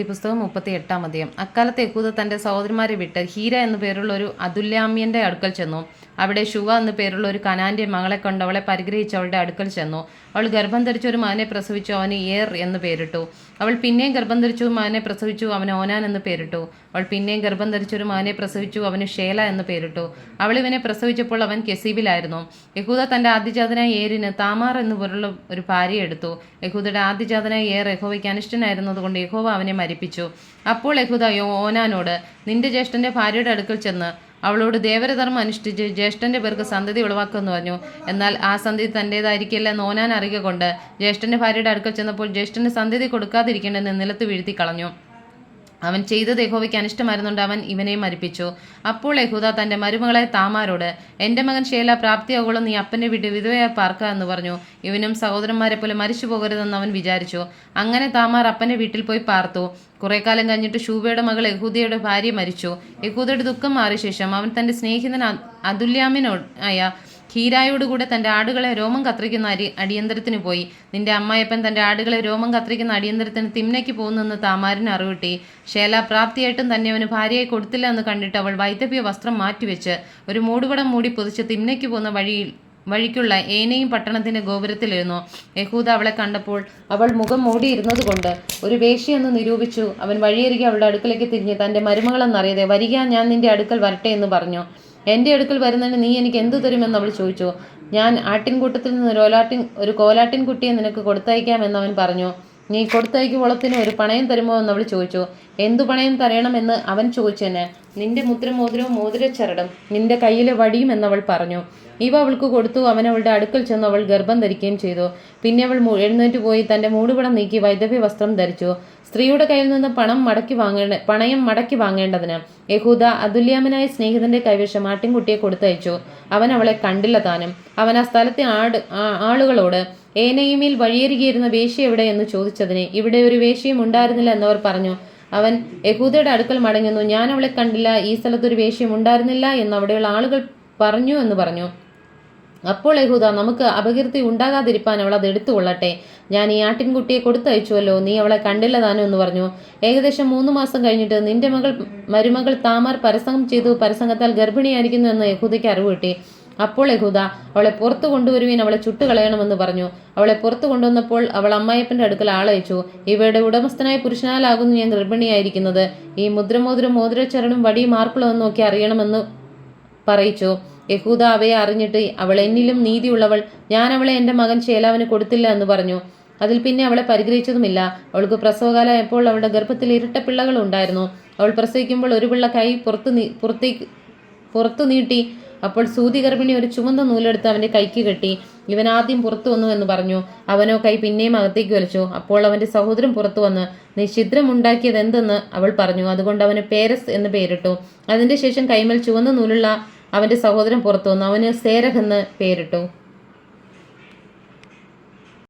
പുസ്തകം മുപ്പത്തി എട്ടാം അധ്യയം. അക്കാലത്ത് യഹൂദ തന്റെ സഹോദരന്മാരെ വിട്ട് ഹീര എന്നു പേരുള്ള ഒരു അതുല്യാമ്യന്റെ അടുക്കൽ ചെന്നു. അവിടെ ശുവ എന്ന പേരുള്ള ഒരു കനാന്റെ മകളെ കൊണ്ട് അവളെ പരിഗ്രഹിച്ച് അവളുടെ അടുക്കൽ ചെന്നു. അവൾ ഗർഭം ധരിച്ച ഒരു മകനെ പ്രസവിച്ചു അവന് ഏർ എന്ന് പേരിട്ടു. അവൾ പിന്നെയും ഗർഭം ധരിച്ചു മകനെ പ്രസവിച്ചു അവന് ഓനാൻ എന്ന് പേരിട്ടു. അവൾ പിന്നെയും ഗർഭം ധരിച്ചൊരു മകനെ പ്രസവിച്ചു അവന് ഷേല എന്ന് പേരിട്ടു. അവൾ ഇവനെ പ്രസവിച്ചപ്പോൾ അവൻ കെസീബിലായിരുന്നു. യഹൂദ തന്റെ ആദ്യജാതനായ ഏരിന് താമാർ എന്നു പോലുള്ള ഒരു ഭാര്യ എടുത്തു. യഹൂദയുടെ ആദ്യജാതനായ ഏർ യഹോവയ്ക്ക് അനിഷ്ടനായിരുന്നതുകൊണ്ട് യഹോവ അവനെ മരിപ്പിച്ചു. അപ്പോൾ യഹുദ ഓനാനോട് നിന്റെ ജ്യേഷ്ഠന്റെ ഭാര്യയുടെ അടുക്കൽ ചെന്ന് അവളോട് ദേവരധർമ്മം അനുഷ്ഠിച്ച് ജ്യേഷ്ഠന്റെ പേർക്ക് സന്തതി ഉളവാക്കുമെന്ന് പറഞ്ഞു. എന്നാൽ ആ സന്ധി തന്റേതായിരിക്കില്ല ഓനാൻ അറിയുക കൊണ്ട് ജ്യേഷ്ഠന്റെ ഭാര്യയുടെ അടുക്കൽ ചെന്നപ്പോൾ ജ്യേഷ്ഠന് സന്തതി കൊടുക്കാതിരിക്കേണ്ടെന്ന് നിലത്ത് വീഴ്ത്തി കളഞ്ഞു. അവൻ ചെയ്തത് യഹോവയ്ക്ക് അനിഷ്ടമായിരുന്നുകൊണ്ട് അവൻ ഇവനെ മരിപ്പിച്ചു. അപ്പോൾ യഹൂദ തന്റെ മരുമകളെ താമാരോട് എന്റെ മകൻ ശേല പ്രാപ്തിയാകുള്ളൂ നീ അപ്പനെ വിട്ട് വിധവയായി പാർക്കുക എന്ന് പറഞ്ഞു. ഇവനും സഹോദരന്മാരെ പോലെ മരിച്ചു പോകരുതെന്ന് അവൻ വിചാരിച്ചു. അങ്ങനെ താമാർ അപ്പന്റെ വീട്ടിൽ പോയി പാർത്തു. കുറേ കാലം കഴിഞ്ഞിട്ട് ഷൂബയുടെ മകൾ യഹൂദയുടെ ഭാര്യ മരിച്ചു. യഹൂദയുടെ ദുഃഖം മാറിയ ശേഷം അവൻ തന്റെ സ്നേഹിതൻ അതുല്യാമിനോ ആയ ഹീരായോടുകൂടെ തന്റെ ആടുകളെ രോമം കത്രിക്കുന്ന അരി അടിയന്തരത്തിന് പോയി. നിന്റെ അമ്മായപ്പൻ തന്റെ ആടുകളെ രോമം കത്രിക്കുന്ന അടിയന്തരത്തിന് തിമ്നയ്ക്ക് പോകുന്നെന്ന് താമാരൻ അറിവിട്ടി. ശേല പ്രാപ്തിയായിട്ടും തന്നെ അവന് ഭാര്യയെ കൊടുത്തില്ല എന്ന് കണ്ടിട്ട് അവൾ വൈദ്യപ്യ വസ്ത്രം മാറ്റിവെച്ച് ഒരു മൂടുപടം മൂടി പൊതിച്ച് തിമ്നയ്ക്ക് പോകുന്ന വഴിയിൽ വഴിക്കുള്ള ഏനയും പട്ടണത്തിന്റെ ഗോപുരത്തിലിരുന്നു. യഹൂദ അവളെ കണ്ടപ്പോൾ അവൾ മുഖം മൂടിയിരുന്നത് കൊണ്ട് ഒരു വേഷിയെന്ന് നിരൂപിച്ചു. അവൻ വഴിയരികെ അവളുടെ അടുക്കലേക്ക് തിരിഞ്ഞ് തന്റെ മരുമകളെന്നറിയതെ വരിക ഞാൻ നിന്റെ അടുക്കൽ വരട്ടെ എന്ന് പറഞ്ഞു. എന്റെ അടുക്കൽ വരുന്നതിന് നീ എനിക്ക് എന്തു തരുമെന്ന് അവൾ ചോദിച്ചു. ഞാൻ ആട്ടിൻകൂട്ടത്തിൽ നിന്ന് ഒരു ഓലാട്ടിൻ ഒരു കോലാട്ടിൻ കുട്ടിയെ നിനക്ക് കൊടുത്തയക്കാമെന്ന് അവൻ പറഞ്ഞു. നീ കൊടുത്തയക്കുവോളത്തിന് ഒരു പണയം തരുമോ അവൾ ചോദിച്ചു. എന്തു പണയം തരണമെന്ന് അവൻ ചോദിച്ചെന്നെ നിന്റെ മുദ്രമോതിരവും മോതിരച്ചരടും നിന്റെ കയ്യിലെ വടിയും എന്നവൾ പറഞ്ഞു. ഇവ അവൾക്ക് കൊടുത്തു. അവൻ അവളുടെ അടുക്കൽ ചെന്ന് അവൾ ഗർഭം ധരിക്കുകയും ചെയ്തു. പിന്നെ അവൾ എഴുന്നേറ്റ് പോയി തന്റെ മൂടുപടം നീക്കി വൈദവ്യ വസ്ത്രം ധരിച്ചു. സ്ത്രീയുടെ കയ്യിൽ നിന്ന് പണം മടക്കി വാങ്ങേണ്ട പണയം മടക്കി വാങ്ങേണ്ടതിന് യഹൂദ അതുല്യാമനായ സ്നേഹിതന്റെ കൈവശം ആട്ടിൻകുട്ടിയെ കൊടുത്തയച്ചു. അവൻ അവളെ കണ്ടില്ല താനും. അവൻ ആ സ്ഥലത്തെ ആട് ആളുകളോട് ഏനയുമിൽ വഴിയരികിയിരുന്ന വേശ്യ എവിടെ എന്ന് ചോദിച്ചതിന് ഇവിടെ ഒരു വേശ്യയും ഉണ്ടായിരുന്നില്ല എന്നവർ പറഞ്ഞു. അവൻ യഹൂദയുടെ അടുക്കൽ മടങ്ങുന്നു. ഞാൻ അവളെ കണ്ടില്ല. ഈ സ്ഥലത്ത് ഒരു വേശ്യം ഉണ്ടായിരുന്നില്ല എന്ന് അവിടെയുള്ള ആളുകൾ പറഞ്ഞു എന്ന് പറഞ്ഞു. അപ്പോൾ യഹൂദ നമുക്ക് അപകീർത്തി ഉണ്ടാകാതിരിപ്പാൻ അവൾ അത് എടുത്തുകൊള്ളട്ടെ. ഞാൻ ഈ ആട്ടിൻകുട്ടിയെ കൊടുത്തയച്ചുവല്ലോ. നീ അവളെ കണ്ടില്ല താനും എന്ന് പറഞ്ഞു. ഏകദേശം മൂന്ന് മാസം കഴിഞ്ഞിട്ട് നിന്റെ മകൾ മരുമകൾ താമാർ പരസംഗം ചെയ്തു. പരസംഗത്താൽ ഗർഭിണിയായിരിക്കുന്നു എന്ന് യഹൂദയ്ക്ക് അറിവ് കിട്ടി അപ്പോൾ യഹൂദ അവളെ പുറത്തു കൊണ്ടുവരുവീൻ അവളെ ചുട്ടുകളയണമെന്ന് പറഞ്ഞു. അവളെ പുറത്തു കൊണ്ടുവന്നപ്പോൾ അവൾ അമ്മായിയപ്പന്റെ അടുക്കൽ ആളയച്ചു. ഇവയുടെ ഉടമസ്ഥനായ പുരുഷനാലാകുന്നു ഞാൻ ഗർഭിണിയായിരിക്കുന്നത്. ഈ മുദ്രമോതിരം മോതിരച്ചരടും വടിയും ആർക്കുള്ളതെന്ന് നോക്കി അറിയണമെന്ന് പറയിച്ചു. യഹൂദ അവയെ അറിഞ്ഞിട്ട് അവൾ എന്നിലും നീതിയുള്ളവൾ. ഞാൻ അവളെ എന്റെ മകൻ ശേലാവിന് കൊടുത്തില്ല എന്ന് പറഞ്ഞു. അതിൽ പിന്നെ അവളെ പരിഗ്രഹിച്ചതുമില്ല. അവൾക്ക് പ്രസവകാലം എപ്പോൾ അവളുടെ ഗർഭത്തിൽ ഇരട്ട പിള്ളകൾ ഉണ്ടായിരുന്നു. അവൾ പ്രസവിക്കുമ്പോൾ ഒരു പിള്ള കൈ പുറത്തു നീ പുറത്തേക്ക് പുറത്തു നീട്ടി അപ്പോൾ സൂതി ഗർഭിണി ഒരു ചുവന്ന നൂലെടുത്ത് അവന്റെ കൈക്ക് കെട്ടി ഇവൻ ആദ്യം പുറത്തു വന്നു എന്ന് പറഞ്ഞു. അവനോ കൈ പിന്നെയും അകത്തേക്ക് വലിച്ചു. അപ്പോൾ അവന്റെ സഹോദരൻ പുറത്തു വന്ന് നീ എന്തെന്ന്? അവൾ പറഞ്ഞു. അതുകൊണ്ട് അവന് പേരസ് എന്ന് പേരിട്ടു. അതിന്റെ ശേഷം കൈമേൽ ചുവന്ന നൂലുള്ള അവന്റെ സഹോദരൻ പുറത്തു വന്നു. അവന് സേരഹ് എന്ന് പേരിട്ടു.